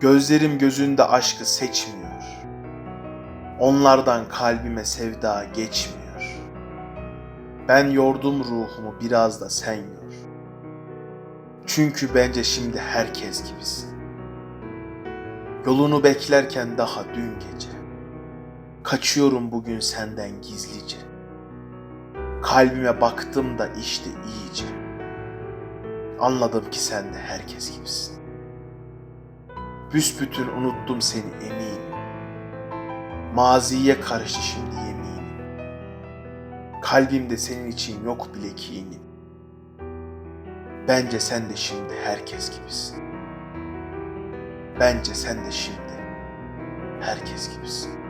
Gözlerim gözünde aşkı seçmiyor. Onlardan kalbime sevda geçmiyor. Ben yordum ruhumu biraz da sen yor. Çünkü bence şimdi herkes gibisin. Yolunu beklerken daha dün gece. Kaçıyorum bugün senden gizlice. Kalbime baktım da işte iyice. Anladım ki sen de herkes gibisin. Büsbütün unuttum seni eminim. Maziye karıştı şimdi yeminim. Kalbimde senin için yok bile kinim. Bence sen de şimdi herkes gibisin. Bence sen de şimdi herkes gibisin.